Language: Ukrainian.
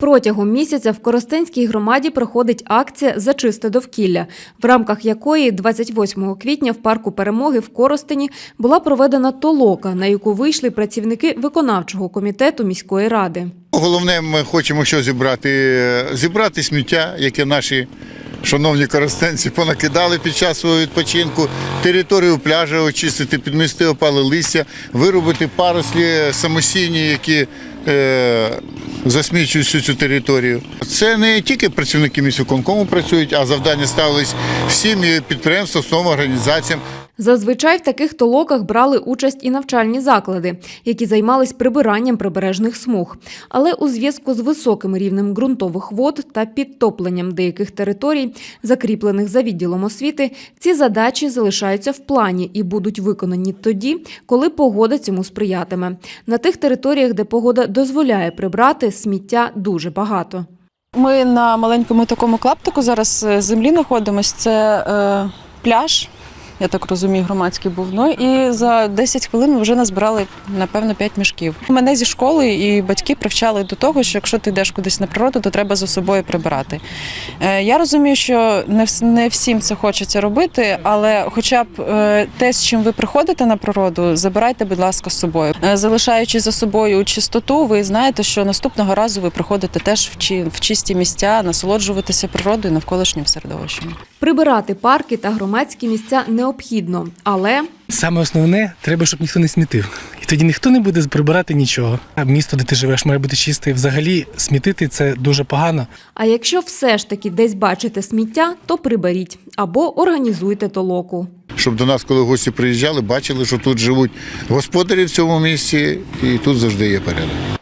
Протягом місяця в Коростенській громаді проходить акція за чисте довкілля, в рамках якої 28 квітня в парку перемоги в Коростені була проведена толока, на яку вийшли працівники виконавчого комітету міської ради. Головне, ми хочемо що зібрати? Зібрати сміття, яке наші шановні користенці понакидали під час свого відпочинку, територію пляжу очистити, підмісти опали листя, виробити парослі самосійні, які е, засмічують всю цю територію. Це не тільки працівники міськвиконкому працюють, а завдання ставились всім підприємствам, основним організаціям. Зазвичай в таких толоках брали участь і навчальні заклади, які займались прибиранням прибережних смуг. Але у зв'язку з високим рівнем ґрунтових вод та підтопленням деяких територій, закріплених за відділом освіти, ці задачі залишаються в плані і будуть виконані тоді, коли погода цьому сприятиме. На тих територіях, де погода дозволяє прибрати, сміття дуже багато. Ми на маленькому такому клаптику зараз е, землі знаходимося. Це е, пляж, я так розумію, громадський був. Ну і за 10 хвилин ми вже назбирали, напевно, 5 мішків. Мене зі школи і батьки привчали до того, що якщо ти йдеш кудись на природу, то треба за собою прибирати. Е, я розумію, що не, всім це хочеться робити, але хоча б е, те, з чим ви приходите на природу, забирайте, будь ласка, з собою. Е, залишаючи за собою чистоту, ви знаєте, що наступного разу ви приходите теж в, чисті місця, насолоджуватися природою, навколишнім середовищем. Прибирати парки та громадські місця необхідно, але Саме основне, треба, щоб ніхто не смітив. І тоді ніхто не буде прибирати нічого. А місто, де ти живеш, має бути чисте. Взагалі, смітити це дуже погано. А якщо все ж таки десь бачите сміття, то приберіть або організуйте толоку. Щоб до нас, коли гості приїжджали, бачили, що тут живуть господарі в цьому місці, і тут завжди є порядок.